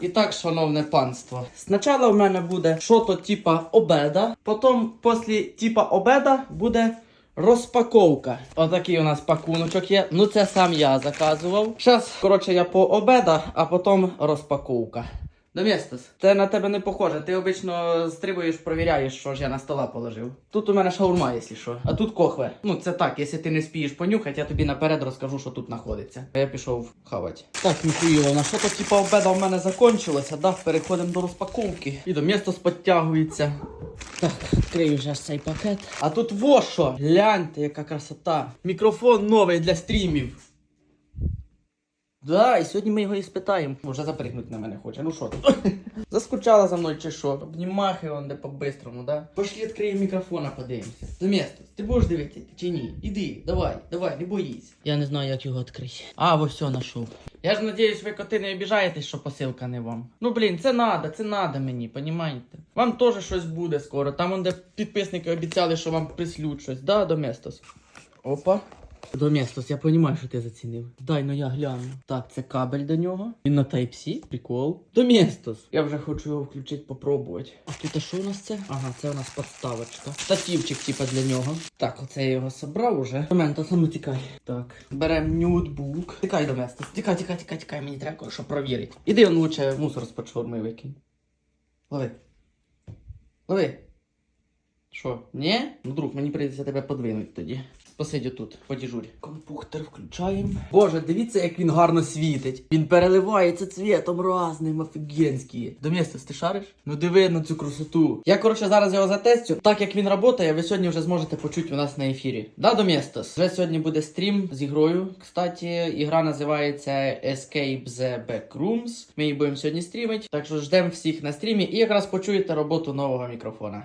І так, шановне панство. Спочатку в мене буде що-то типа обеда, потім після типа обеда буде розпаковка. Отакий у нас пакуночок є. Ну це сам я заказував. Зараз, коротше, я по обеда, а потім розпаковка. Доместос, це на тебе не похоже. Ти обично стрибуєш, провіряєш, що ж я на стола положив. Тут у мене шаурма, якщо що. А тут кохве. Ну це так, якщо ти не спієш понюхати, я тобі наперед розкажу, що тут знаходиться. А я пішов хавати. Так, Михайловна, що то типа обеда в мене закончилося, да? Переходимо до розпаковки. І доместос підтягується. Так, відкрию вже цей пакет. А тут во що! Гляньте, яка красота! Мікрофон новий для стрімів. Да, і сьогодні ми його і спитаємо. Може запригнути на мене хоче. Ну що ти? Заскучала за мною чи що? Обнімахи он де по-бистрому, да? Пошли відкриємо мікрофона, подивимося. Замісто, ти будеш дивитися чи ні? Іди, давай, давай, не боїсь. Я не знаю, як його відкрити. А, ось все знайшов. Я ж надіюсь, ви коти не обіжаєтесь, що посилка не вам. Ну блін, це надо, це надо мені, понімаєте? Вам теж щось буде скоро. Там он де підписники обіцяли, що вам прислють щось. Да, Доместос? Опа. Доместос, я розумію, що ти зацінив. Дай ну я гляну. Так, це кабель до нього. Він на Type-C. Прикол. Доместос. Я вже хочу його включити, попробувати. А тут а що у нас це? Ага, це у нас подставочка. Штативчик, типа для нього. Так, оце я його собрав уже. Момент, а ну тікай. Так. Беремо ноутбук. Тікай, Доместос. Тікай, тікай, тікай, тікай. Мені треба кое-що провірити. Іди он лучше мусор з-под шаурми викинь. Лови. Лови. Що? Ні? Ну, друг, мені прийдеться тебе подвинути тоді. Посидю тут, подіжурь. Компухтер включаємо. Боже, дивіться, як він гарно світить. Він переливається цвітом разним, офігенський. Домістос, ти шариш? Ну диви на цю красоту. Я, коротше, зараз його затестю. Так як він працює, ви сьогодні вже зможете почути у нас на ефірі. Да, Домістос? Вже сьогодні буде стрім з ігрою. Кстати, ігра називається Escape the Backrooms. Ми її будемо сьогодні стрімити. Так що ждемо всіх на стрімі і якраз почуєте роботу нового мікрофона.